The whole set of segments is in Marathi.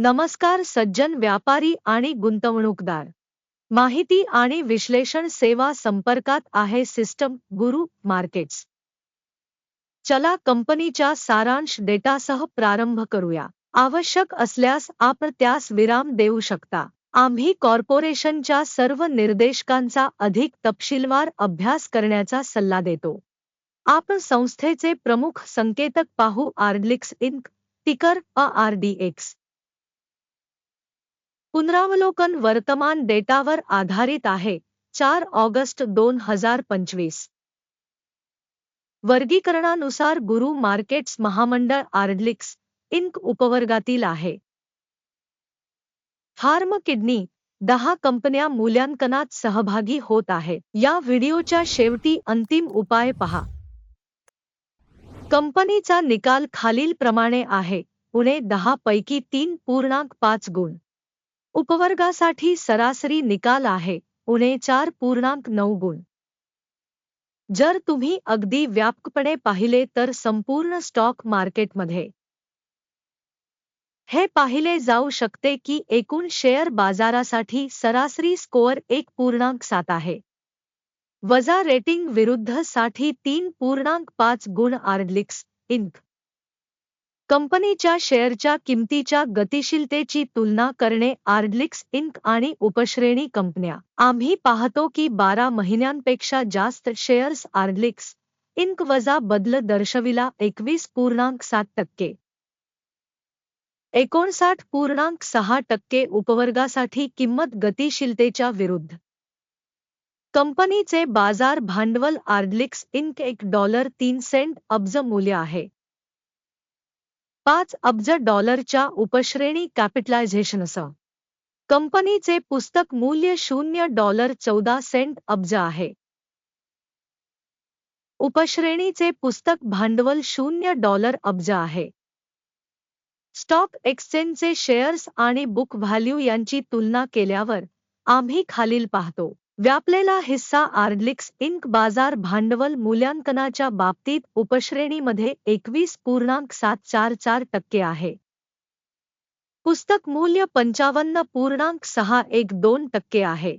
नमस्कार सज्जन व्यापारी आणि गुंतवणूकदार. माहिती आणि विश्लेषण सेवा संपर्कात आहे सिस्टम गुरु मार्केट्स. चला कंपनीच्या सारांश डेटासह प्रारंभ करूया. आवश्यक असल्यास आपण त्यास विराम देऊ शकता. आम्ही कॉर्पोरेशनच्या सर्व निर्देशकांचा अधिक तपशीलवार अभ्यास करण्याचा सल्ला देतो. आपण संस्थेचे प्रमुख संकेतक पाहू आर्डलिक्स इंक टिकर एक्स. पुनरावलोकन वर्तमान डेटावर आधारित आहे चार ऑगस्ट दोन हजार पंचवीस. वर्गीकरणानुसार गुरु मार्केट्स महामंडळ आर्डलिक्स इंक उपवर्गातील आहे. फार्म किडनी दहा कंपन्या मूल्यांकनात सहभागी होत आहे. या व्हिडिओच्या शेवटी अंतिम उपाय पहा. कंपनीचा निकाल खालीलप्रमाणे आहे. पुणे दहा पैकी तीन पूर्णांक पाच गुण. उपवर्गासाठी सरासरी निकाल आहे. उणे चार पूर्णांक नऊ गुण. जर तुम्ही अगदी व्यापकपणे पाहिले तर संपूर्ण स्टॉक मार्केटमध्ये हे पाहिले जाऊ शकते की एकूण शेअर बाजारासाठी सरासरी स्कोअर एक पूर्णांक सात आहे. वजा रेटिंग विरुद्ध साठी तीन पूर्णांक पाच गुण आर्डलिक्स इंक कंपनीच्या शेअरच्या किमतीच्या गतिशीलतेची तुलना करणे आर्डलिक्स इंक आणि उपश्रेणी कंपन्या. आम्ही पाहतो की बारा महिन्यांपेक्षा जास्त शेअर्स आर्डलिक्स इंक वजा बदल दर्शविला एकवीस पूर्णांक सात टक्के. एकोणसाठ पूर्णांक सहा टक्के उपवर्गासाठी किंमत गतिशीलतेच्या विरुद्ध. कंपनीचे बाजार भांडवल आर्डलिक्स इंक एक डॉलर तीन सेंट अब्ज मूल्य आहे. पाच अब्ज डॉलरच्या उपश्रेणी कॅपिटलायझेशनसह कंपनीचे पुस्तक मूल्य शून्य डॉलर चौदा सेंट अब्ज आहे. उपश्रेणीचे पुस्तक भांडवल शून्य डॉलर अब्ज आहे. स्टॉक एक्सचेंजचे शेअर्स आणि बुक व्हॅल्यू यांची तुलना केल्यावर आम्ही खालील पाहतो. व्यापलेला हिस्सा आर्डलिक्स इंक बाजार भांडवल मूल्यांकनाच्या बाबतीत उपश्रेणीमध्ये एकवीस पूर्णांक सात चार चार टक्के आहे. पुस्तक मूल्य पंचावन्न पूर्णांक सहा एक दोन टक्के आहे.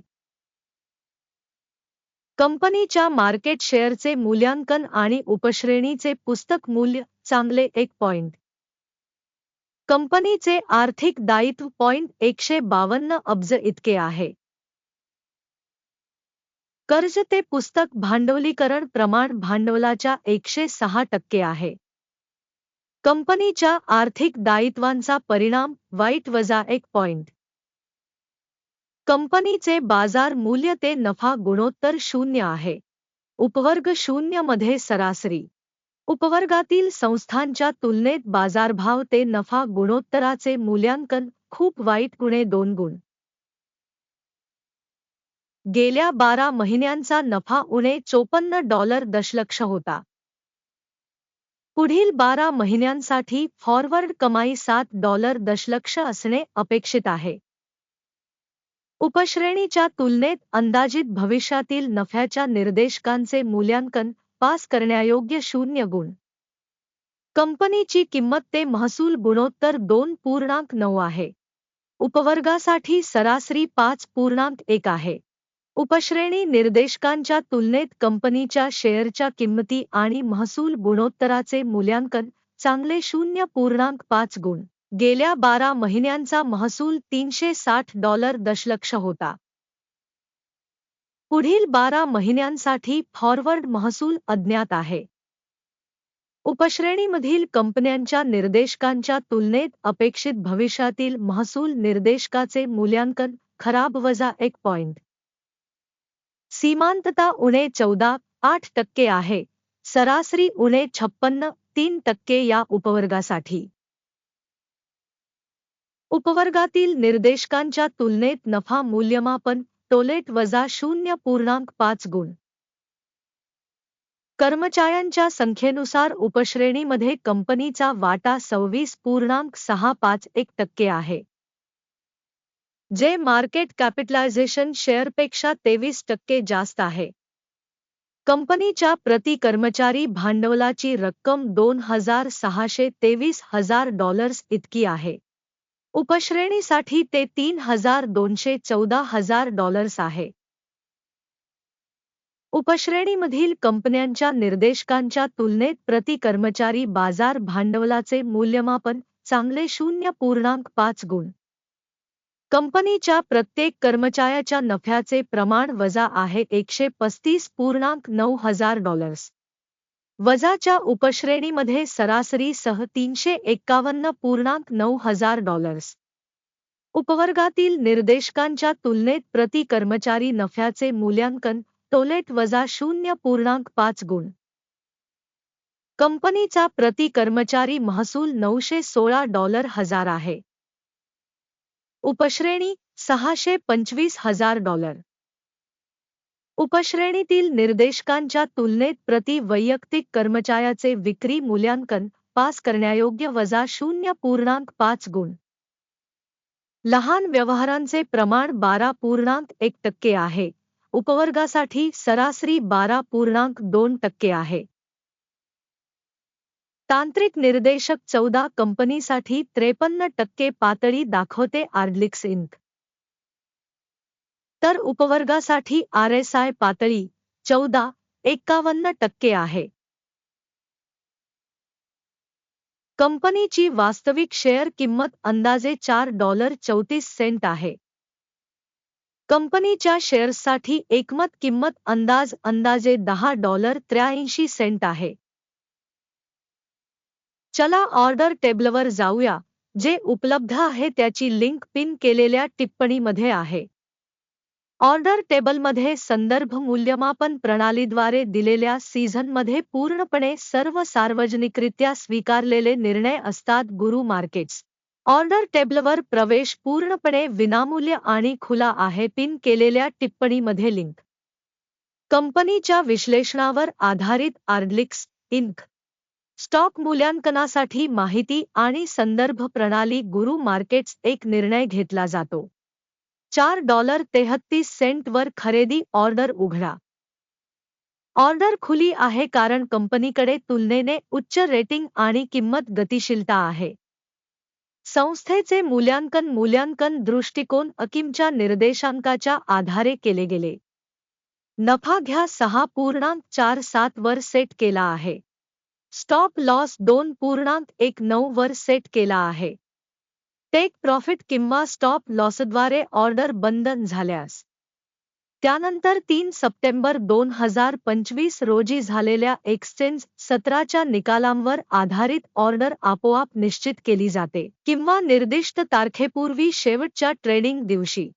कंपनीच्या मार्केट शेअरचे मूल्यांकन आणि उपश्रेणीचे पुस्तक मूल्य चांगले एक पॉइंट. कंपनीचे आर्थिक दायित्व पॉइंट एकशे बावन्न अब्ज इतके आहे. कर्ज ते पुस्तक भांडवलीकरण प्रमाण भांडवलाच्या एकशे सहा टक्के आहे. कंपनीच्या आर्थिक दायित्वांचा परिणाम वाईट वजा एक पॉइंट. कंपनीचे बाजार मूल्य ते नफा गुणोत्तर शून्य आहे. उपवर्ग शून्यमध्ये सरासरी. उपवर्गातील संस्थांच्या तुलनेत बाजारभाव ते नफा गुणोत्तराचे मूल्यांकन खूप वाईट गुणे दोन गुण. गेल्या बारा महिन्यांचा नफा उणे चोपन्न डॉलर दशलक्ष होता. पुढील बारा महिन्यांसाठी फॉरवर्ड कमाई सात डॉलर दशलक्ष असणे अपेक्षित आहे. उपश्रेणीच्या तुलनेत अंदाजित भविष्यातील नफ्याच्या निर्देशकांचे मूल्यांकन पास करण्यायोग्य शून्य गुण. कंपनीची किंमत ते महसूल गुणोत्तर दोन पूर्णांक नऊ आहे. उपवर्गासाठी सरासरी पाच पूर्णांक एक आहे. उपश्रेणी निर्देशकांच्या तुलनेत कंपनीच्या शेअरच्या किंमती आणि महसूल गुणोत्तराचे मूल्यांकन चांगले शून्य पूर्णांक पाच गुण. गेल्या बारा महिन्यांचा महसूल तीनशे साठ डॉलर दशलक्ष होता. पुढील बारा महिन्यांसाठी फॉरवर्ड महसूल अज्ञात आहे. उपश्रेणीमधील कंपन्यांच्या निर्देशकांच्या तुलनेत अपेक्षित भविष्यातील महसूल निर्देशकाचे मूल्यांकन खराब वजा एक पॉइंट. सीमांतता उणे चौदा आठ टक्के आहे. सरासरी उणे छप्पन्न तीन टक्के या उपवर्गासाठी. उपवर्गातील निर्देशकांच्या तुलनेत नफा मूल्यमापन टोलेट वजा शून्य पूर्णांक पाच गुण. कर्मचाऱ्यांच्या संख्येनुसार उपश्रेणीमध्ये कंपनीचा वाटा सव्वीस पूर्णांक सहा पाच एक टक्के आहे. जे मार्केट कॅपिटलायझेशन शेअरपेक्षा तेवीस टक्के जास्त आहे. कंपनीच्या प्रति कर्मचारी भांडवलाची रक्कम दोन हजार सहाशे तेवीस हजार डॉलर्स इतकी आहे. उपश्रेणीसाठी ते तीन हजार दोनशे चौदा हजार डॉलर्स आहे. उपश्रेणीमधील कंपन्यांच्या निर्देशकांच्या तुलनेत प्रति कर्मचारी बाजार भांडवलाचे मूल्यमापन चांगले शून्य पूर्णांक पाच गुण. कंपनीच्या प्रत्येक कर्मचाऱ्याच्या नफ्याचे प्रमाण वजा आहे एकशे पस्तीस पूर्णांक नऊ हजार डॉलर्स. वजाच्या उपश्रेणीमध्ये सरासरी सह तीनशे एक्कावन्न पूर्णांक नऊ हजार डॉलर्स. उपवर्गातील निर्देशकांच्या तुलनेत प्रति कर्मचारी नफ्याचे मूल्यांकन टोलेट वजा शून्य पूर्णांक पाच गुण. कंपनीचा प्रति कर्मचारी महसूल नऊशे सोळा डॉलर हजार आहे. उपश्रेणी सहाशे पंचवीस हजार डॉलर. उपश्रेणीतील निर्देशकांच्या तुलनेत प्रति वैयक्तिक कर्मचाऱ्याचे विक्री मूल्यांकन पास करण्यायोग्य वजा शून्य पूर्णांक पाच गुण. लहान व्यवहारांचे प्रमाण बारा पूर्णांक एक टक्के आहे. उपवर्गासाठी सरासरी बारा पूर्णांक दोन टक्के आहे. तांत्रिक निर्देशक चौदा कंपनीसाठी त्रेपन्न टक्के पातळी दाखवते आर्डलिक्स इंक. तर उपवर्गासाठी आर एस आय पातळी चौदा एक्कावन्न टक्के आहे. कंपनीची वास्तविक शेअर किंमत अंदाजे चार डॉलर चौतीस सेंट आहे. कंपनीच्या शेअर्ससाठी एकमत किंमत अंदाज अंदाजे दहा डॉलर त्र्याऐंशी सेंट आहे. चला ऑर्डर टेबलवर जाऊया जे उपलब्ध आहे त्याची लिंक पिन केलेल्या टिप्पणीमध्ये आहे. ऑर्डर टेबलमध्ये संदर्भ मूल्यमापन प्रणालीद्वारे दिलेल्या सीझनमध्ये पूर्णपणे सर्व सार्वजनिकरित्या स्वीकारलेले निर्णय असतात गुरु मार्केट्स. ऑर्डर टेबलवर प्रवेश पूर्णपणे विनामूल्य आणि खुला आहे पिन केलेल्या टिप्पणीमध्ये लिंक. कंपनीच्या विश्लेषणावर आधारित आर्डलिक्स इंक. स्टॉक मूल्यांकनासाठी माहिती आणि संदर्भ प्रणाली गुरु मार्केट्स एक निर्णय घेतला जातो. चार डॉलर तेहत्तीस सेंटवर खरेदी ऑर्डर उघडा. ऑर्डर खुली आहे कारण कंपनीकडे तुलनेने उच्च रेटिंग आणि किंमत गतिशीलता आहे. संस्थेचे मूल्यांकन मूल्यांकन दृष्टिकोन अकिमच्या निर्देशांकाच्या आधारे केले गेले. नफा घ्या सहा पूर्णांक चार सात वर सेट केला आहे. स्टॉप लॉस दोन पूर्णांक एक नऊ वर सेट केला आहे. टेक प्रॉफिट किंवा स्टॉप लॉसद्वारे ऑर्डर बंद झाल्यास. त्यानंतर तीन सप्टेंबर दोन हजार पंचवीस रोजी झालेल्या एक्सचेंज सत्राच्या निकालांवर आधारित ऑर्डर आपोआप निश्चित केली जाते किंवा निर्दिष्ट तारखेपूर्वी शेवटच्या ट्रेडिंग दिवशी.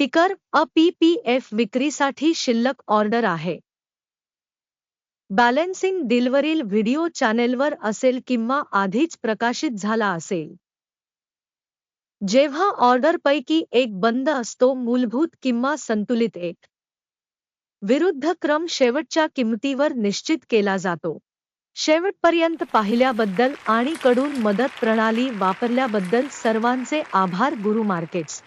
टिकर अ पी पी एफ विक्रीसाठी शिल्लक ऑर्डर आहे. बॅलेन्सिंग डीलवरील व्हिडिओ चॅनेलवर असेल किंवा आधीच प्रकाशित झाला असेल. जेव्हा ऑर्डरपैकी एक बंद असतो मूलभूत किंवा संतुलित एक. विरुद्ध क्रम शेवटच्या किंमतीवर निश्चित केला जातो. शेवटपर्यंत पाहिल्याबद्दल आणि कडून मदत प्रणाली वापरल्याबद्दल सर्वांचे आभार गुरु मार्केट्स